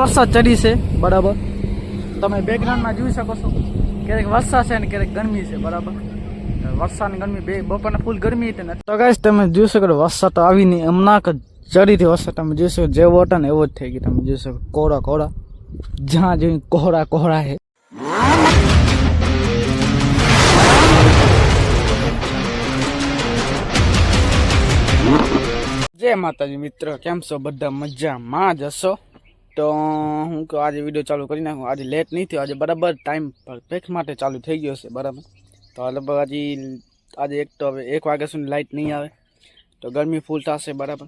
વરસાદ ચડી છે, બરાબર? તમે બેકગ્રાઉન્ડમાં જોઈ શકો છો. ક્યારેક વરસાદ છે ને ક્યારેક ગરમી છે, બરાબર? વરસાદ ગરમી બે, બપોરને ફૂલ ગરમી હતી ને. તો ગાઈસ તમે જોઈ શકો વરસાદ તો નહીં. હમણાં ચડીથી વરસાદ. તમે જોઈ શકો જેવો હતો ને એવો જ થઈ ગયો. તમે જોઈ શકો કોરા કોરા. જ્યાં જોઈ કોરા કોરા છે. જય માતાજી, મિત્ર. કેમ છો? બધા મજામાં જ હશો? તો હું કહું, આજે વીડિયો ચાલુ કરી નાખું. આજે લેટ નહીં થયો, આજે બરાબર ટાઈમ પરફેક્ટ માટે ચાલુ થઈ ગયો છે, બરાબર. તો લગભગ હજી આજે એક તો હવે એક વાગ્યા સુધી લાઇટ નહીં આવે, તો ગરમી ફૂલ થશે, બરાબર.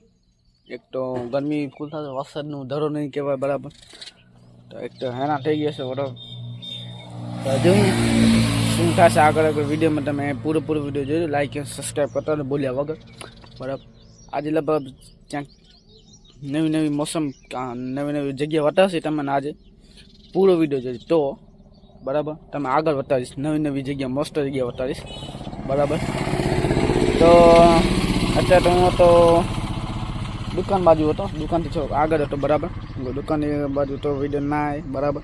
એક તો ગરમી ફૂલ થશે, વરસાદનું ધરો નહીં કહેવાય, બરાબર. તો એક તો હેના થઈ ગયા છે, બરાબર. તો જોઈએ શું થશે આગળ આગળ વિડીયોમાં તમે પૂરો પૂરો વીડિયો જોજો લાઈક અને સબસ્ક્રાઈબ કરતા ને બોલ્યા વગર. બરાબર. આજે લગભગ ક્યાંક નવી નવી મોસમ નવી નવી જગ્યા બતાવશે તમને આજે. પૂરો વીડિયો જોઈશ તો, બરાબર, તમે આગળ વટાવીશ નવી નવી જગ્યા, મસ્ત જગ્યા વટાવીશ બરાબર? તો, અત્યારે હું તો દુકાન બાજુ હતો. દુકાનથી થોડોક આગળ હતો, બરાબર? દુકાનની બાજુ તો વીડિયો ના આવે. બરાબર?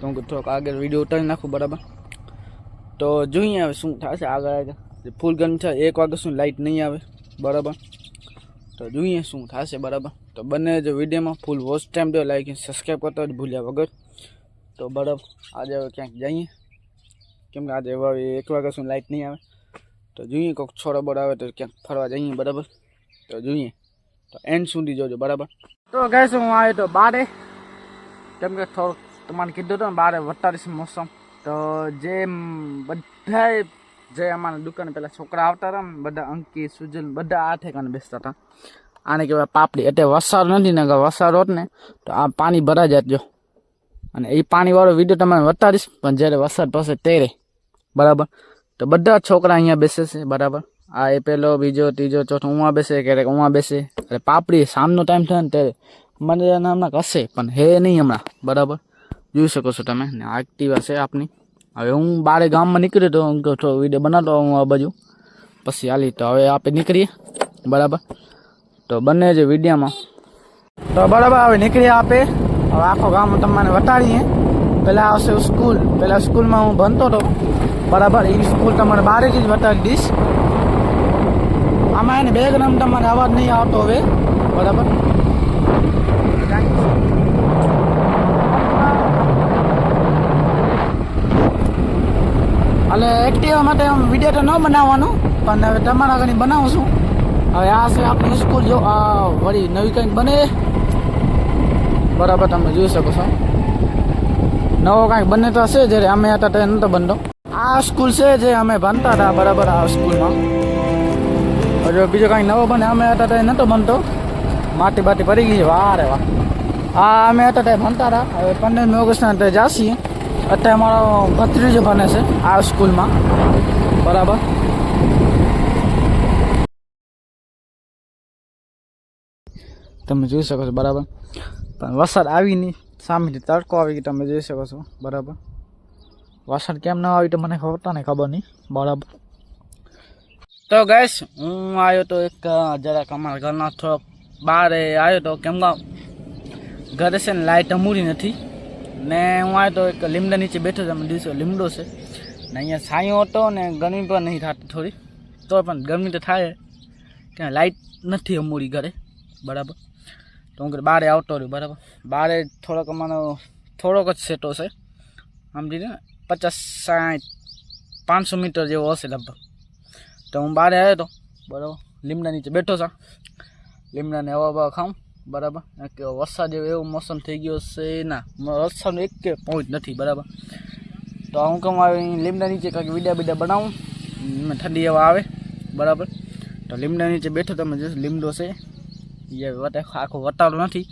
તો હું થોડોક આગળ વીડિયો ઉતારી નાખું. બરાબર? તો, જોઈએ હવે શું થશે આગળ આગળ. ફૂલ ગરમ થાય એક વાગે શું લાઇટ નહીં આવે. બરાબર? તો, જોઈએ શું થશે, બરાબર? તો બંને જો વિડીયોમાં ફૂલ વોચ ટાઈમ દો લાઈક સબસ્ક્રાઈબ કરતા જ ભૂલ્યા વગર. તો બરાબર, આજે હવે ક્યાંક જઈએ. કેમ કે આજે હવે એક વાગ્યા સુધી લાઇટ નહીં આવે. તો જોઈએ કોઈક છોડો બોડ આવે તો ક્યાંક ફરવા જઈએ, બરાબર? તો જોઈએ. તો એન્ડ સુધી જોજો, બરાબર? તો ગેસ હું આવ્યો તો બારે. કેમ કે થોડુંક તમારે કીધું હતું ને, બારે વતારીશ મોસમ. તો જે બધાય જે અમારા દુકાને પેલા છોકરા આવતા હતા ને, બધા અંકી સુજલ બધા આ ઠેકાને બેસતા હતા. આને કહેવાય પાપડી. એટલે વરસાદ નથી ને વરસાદ હોત ને, તો આ પાણી ભરાઈ જાત જો. અને એ પાણીવાળો વીડિયો તમને વતાડીશ પણ જ્યારે વરસાદ પડશે ત્યારે. બરાબર? તો બધા છોકરા અહીંયા બેસે છે, બરાબર? આ એ પેલો, બીજો, ત્રીજો, ચોથો, ઉવા બેસે, ક્યારેક ઉવા બેસે. એટલે પાપડી સામનો ટાઈમ થાય ને ત્યારે. મને હમણાં કશે પણ હે નહીં હમણાં, બરાબર? જોઈ શકો છો તમે, ને એક્ટિવા છે આપની. હવે હું બારે ગામમાં નીકળ્યો તો હું વીડિયો બનાવતો હું આ બાજુ. પછી હાલી તો હવે આપણે નીકળીએ, બરાબર? તો બંને જે વિડીયામાં. તો બરાબર, હવે નીકળી આપે. હવે આખો ગામ તમને વટાડીએ પહેલાં આવશે સ્કૂલ. પહેલાં સ્કૂલમાં હું ભણતો હતો. બરાબર એ સ્કૂલ તમારે બારે જ વટાડી દઈશ. આમાં એને બેકગ્રાઉન્ડ તમારે અવાજ નહીં આવતો હવે. બરાબર? એટલે એક્ટિવા માટે આમ વીડિયો તો ન બનાવવાનો, પણ હવે તમારા આગળ બનાવું છું. હવે આ છે આપણી સ્કૂલ જો આ વળી નવી કંઈક બને, બરાબર તમે જોઈ શકો છો. નવો કાંઈક બને તો હશે, જ્યારે અમે હતા ત્યારે નહોતો બનતો. આ સ્કૂલ છે જે અમે ભણતા હતા, બરાબર આ સ્કૂલમાં હજુ બીજો કાંઈક નવો બને, અમે હતા ત્યારે નહોતો બનતો. માટી બાટી પડી ગઈ છે, વાહ રે વાહ. આ અમે હતા ત્યાં ભણતા હતા. હવે પંદરમી ઓગસ્ટના ત્યારે જાશીએ અત્યારે અમારો ભત્રીજો બને છે, આ સ્કૂલમાં બરાબર. તમે જોઈ શકો છો, બરાબર? પણ વરસાદ આવી નહીં. સામેથી તડકો આવી ગયો, તમે જોઈ શકો છો, બરાબર? વરસાદ કેમ ન આવી તો મને ખબર નહીં ખબર નહીં, બરાબર? તો ગેસ હું આવ્યો તો એક જરાક અમારા ઘરના થોડોક બહાર આવ્યો તો કેમ ઘરે છે ને લાઇટ અમૂરી નથી. ને હું આવ્યો તો એક લીમડા નીચે બેઠો તમે દિવસો લીમડો છે. ને અહીંયા છાંયો હતો ને ગરમી પણ નહીં થતી થોડી. તો પણ ગરમી તો થાય. ત્યાં લાઇટ નથી અમૂરી ઘરે, બરાબર? તો હું બારે આવતો રહ્યો, બરાબર? બારે થોડોક અમારો, થોડોક જ સેટો છે. સમજી ને પચાસ સાઠ, પાંચસો મીટર જેવો હશે લગભગ. તો હું બારે આવ્યો હતો બરાબર? લીમડા નીચે બેઠો છું. લીમડાને હવા બવા ખાઉં, બરાબર? કે વરસાદ જેવો, એવો મોસમ થઈ ગયો છે ના. વરસાદનો એક કે પોઈન્ટ નથી, બરાબર? તો હું કહું આવી લીમડા નીચે કંઈક વિડા બીડા બનાવું. ઠંડી હવા આવે, બરાબર? તો લીમડા નીચે બેઠો, તમે જોશો, લીમડો છે. એ આખો વટાળો નથી,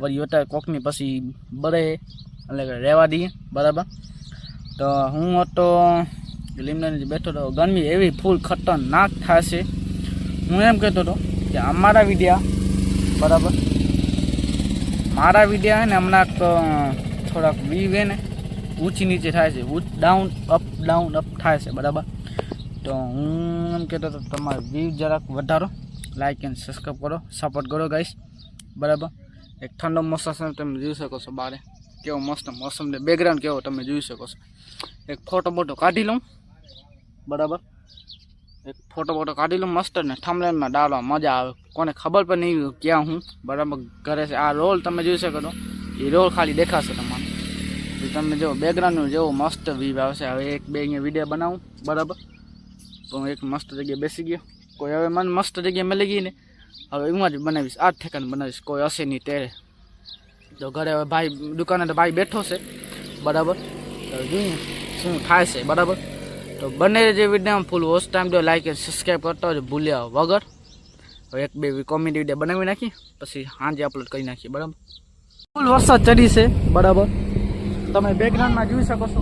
વળી વટાળ કોકની પછી બળે એટલે રહેવા દઈએ, બરાબર? તો હું હતો, લીમડાની બેઠો હતો ગરમી એવી ફૂલ ખતરનાક થશે. હું એમ કહેતો હતો કે અમારા વિડ્યા બરાબર? મારા વિડીયા ને હમણાં થોડાક વીવ હે ને, ઊંચી નીચે થાય છે ડાઉન અપ ડાઉન અપ થાય છે, બરાબર? તો હું એમ કહેતો હતો તમારે વીવ જરાક વધારો. લાઈક એન્ડ સબસ્ક્રાઈબ કરો સપોર્ટ કરો ગાઈશ બરાબર? એક ઠંડો મોસમ તમે જોઈ શકો છો બારે. કેવો મસ્ત મોસમને બેકગ્રાઉન્ડ કેવો તમે જોઈ શકો છો. એક ફોટો બોટો કાઢી લઉં. બરાબર? એક ફોટો બોટો કાઢી લઉં મસ્ત ને થમલેનમાં ડાળવા મજા આવે. કોને ખબર પણ નહીં ક્યાં હું. બરાબર? ઘરે છે. આ રોલ તમે જોઈ શકો છો. એ રોલ ખાલી દેખાશે તમારે તમે જો બેકગ્રાઉન્ડનું જેવો મસ્ત વ્યૂ આવશે. હવે એક બે અહીંયા વીડિયો બનાવું. બરાબર? તો હું એક મસ્ત જગ્યાએ બેસી ગયો. કોઈ હવે મને મસ્ત જગ્યાએ મળી ગઈ ને, હવે એમાં જ બનાવીશ આ ઠેકાને બનાવીશ, કોઈ હશે નહીં ત્યારે. તો ઘરે હવે ભાઈ, દુકાને તો ભાઈ બેઠો છે, બરાબર? તો જોઈએ શું થાય છે, બરાબર? તો બંને જે વીડિયો ફૂલ વોચ ટાઈમ જો લાઈક એન્ડ સબસ્ક્રાઈબ કરતો હોય ભૂલ્યા વગર. હવે એક બે કોમેડી વીડિયો બનાવી નાખી, પછી સાંજે અપલોડ કરી નાખીએ, બરાબર? ફૂલ વરસાદ ચડી છે, બરાબર? તમે બેકગ્રાઉન્ડમાં જોઈ શકો છો,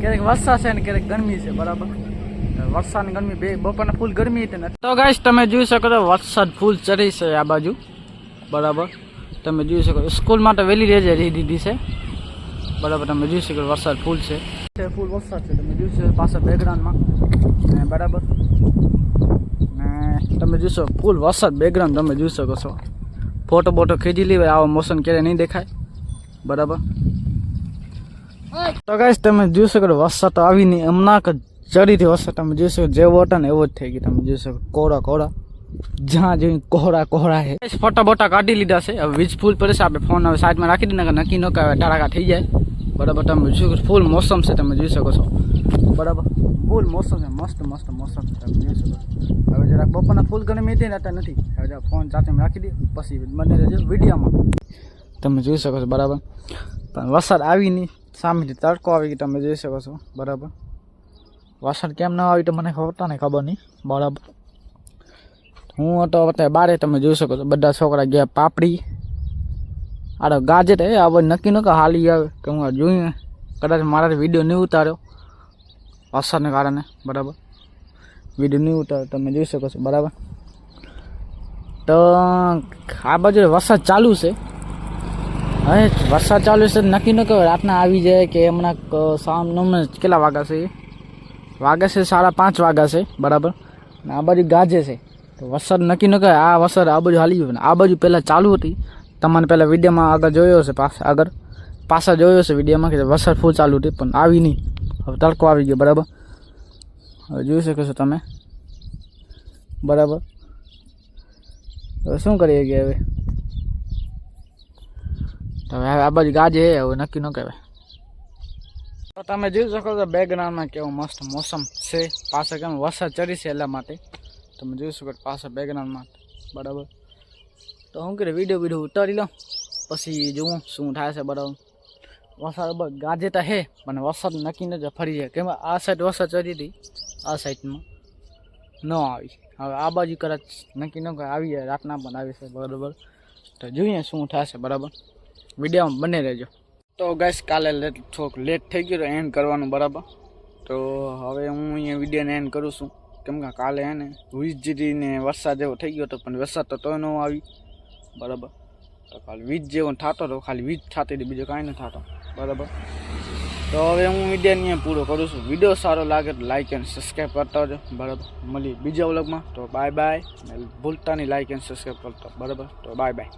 ક્યારેક વરસાદ છે ને ક્યારેક ગરમી છે, બરાબર? વરસાદ ગરમી બે બપોરના ફૂલ ગરમી હતી ને તો ગાઈશ તમે જોઈ શકો તો વરસાદ ફૂલ ચડી છે આ બાજુ. બરાબર. તમે જોઈ શકો સ્કૂલ માટે વહેલી રેજે રહી દીધી છે. બરાબર તમે જોઈ શકો વરસાદ ફૂલ છે. ફૂલ વરસાદ છે તમે જોઈ શકો પાછા બેકગ્રાઉન્ડમાં ને બરાબર. ને તમે જોશો ફૂલ વરસાદ બેકગ્રાઉન્ડ તમે જોઈ શકો છો. ફોટો બોટો ખેંચી લેવાય આવો મોસમ ક્યારે નહીં દેખાય. બરાબર. તો ગાઈશ તમે જોઈ શકો વરસાદ તો આવી નહીં હમણાં જ ચડીથી વરસાદ તમે જોઈ શકો જેવો હતો ને એવો જ થઈ ગયો. તમે જોઈ શકો, કોરા કોરા. જ્યાં જોઈ કોરા કોરા છે ફોટા બોટા કાઢી લીધા છે. હવે વીજ ફૂલ પડે છે, આપણે ફોન હવે સાઈડમાં રાખી દીધા નક્કી ન કહેવાય ટાળાકા થઈ જાય. બરાબર, તમે જોઈ શકો ફૂલ મોસમ છે, તમે જોઈ શકો છો. બરાબર, ફૂલ મોસમ છે, મસ્ત મસ્ત મોસમ છે, તમે જોઈ શકો છો. હવે જરાક બપોરના ફૂલ ઘણી મેં અત્યારે નથી. હવે જરા ફોન ચાચેમાં રાખી દે પછી બને રહેજો વિડીયોમાં. તમે જોઈ શકો છો, બરાબર. પણ વરસાદ આવી નહીં. સામેથી તડકો આવી ગયો, તમે જોઈ શકો છો, બરાબર. વરસાદ કેમ ન આવી તો મને ખબર ને ખબર નહીં, બરાબર. હું હતો અત્યારે બારે, તમે જોઈ શકો છો, બધા છોકરા ગયા પાપડી. આડો ગાજર, એ હવે નક્કી ન કે હાલી આવે કે હું જોઈએ કદાચ મારા વીડિયો નહીં ઉતાર્યો વરસાદને કારણે, બરાબર. વીડિયો નહીં ઉતાર્યો, તમે જોઈ શકો છો, બરાબર. તો આ બાજુ વરસાદ ચાલુ છે. હવે વરસાદ ચાલુ છે નક્કી ન કહેવાય, રાતના આવી જાય કે હમણાં સામ નમે કેટલા વાગ્યા છે એ? વાગ્યા છે સાડા પાંચ વાગ્યા છે બરાબર? ને આ બાજુ ગાજે છે. તો વરસાદ નક્કી ન કહેવાય આ વરસાદ આ બાજુ હાલી ગયો ને આ બાજુ પહેલાં ચાલુ હતી. તમને પહેલાં વિડીયોમાં આગળ જોયો છે પાછા આગળ પાછા જોયો છે વિડીયોમાં કે વરસાદ ફૂલ ચાલુ હતી પણ આવી નહીં. હવે તડકો આવી ગયો બરાબર? હવે જોઈ શકો છો તમે. બરાબર? હવે શું કરીએ કે હવે? તો હવે આ બાજુ ગાજે હે, હવે નક્કી ન કહેવાય તો તમે જોઈ શકો છો બેકગ્રાઉન્ડમાં કેવો મસ્ત મોસમ છે. પાછળ કેમ વરસાદ ચડી છે એટલા માટે. તમે જોઈ શકો છો, પાછળ બેકગ્રાઉન્ડમાં બરાબર. તો હું કરે વીડિયો વીડિયો ઉતારી લઉં, પછી જોઉં શું થાય છે, બરાબર. વરસાદ ગાજે તો હે, પણ વરસાદ નક્કી ન ફરી જાય. કેમ આ સાઈડ વરસાદ ચડી હતી, આ સાઈડમાં ન આવી. હવે આ બાજુ કદાચ નક્કી ન કરે આવી જાય, રાતના પણ આવી છે બરાબર. તો જોઈએ શું થશે બરાબર. વિડીયોમાં બને રહેજો. તો ગઈશ કાલે લેટ થોડુંક લેટ થઈ ગયું એન્ડ કરવાનું બરાબર. તો હવે હું અહીંયા વિડીયોને એન્ડ કરું છું. કેમ કે કાલે એને વીજળીને વરસાદ જેવો થઈ ગયો હતો, પણ વરસાદ તો તોય ન આવી. બરાબર. તો ખાલી વીજ જેવો થતો હતો ખાલી વીજ થતી હતી, બીજો કાંઈ ન થતો. બરાબર. તો હવે હું વિડીયોને અહીંયા પૂરો કરું છું. વીડિયો સારો લાગે તો લાઇક એન્ડ સબસ્ક્રાઈબ કરતા હોજો બરાબર. મળીએ બીજા વ્લોગમાં તો બાય બાય ભૂલતા નહીં લાઇક એન્ડ સબસ્ક્રાઈબ કરતો. બરાબર. તો બાય બાય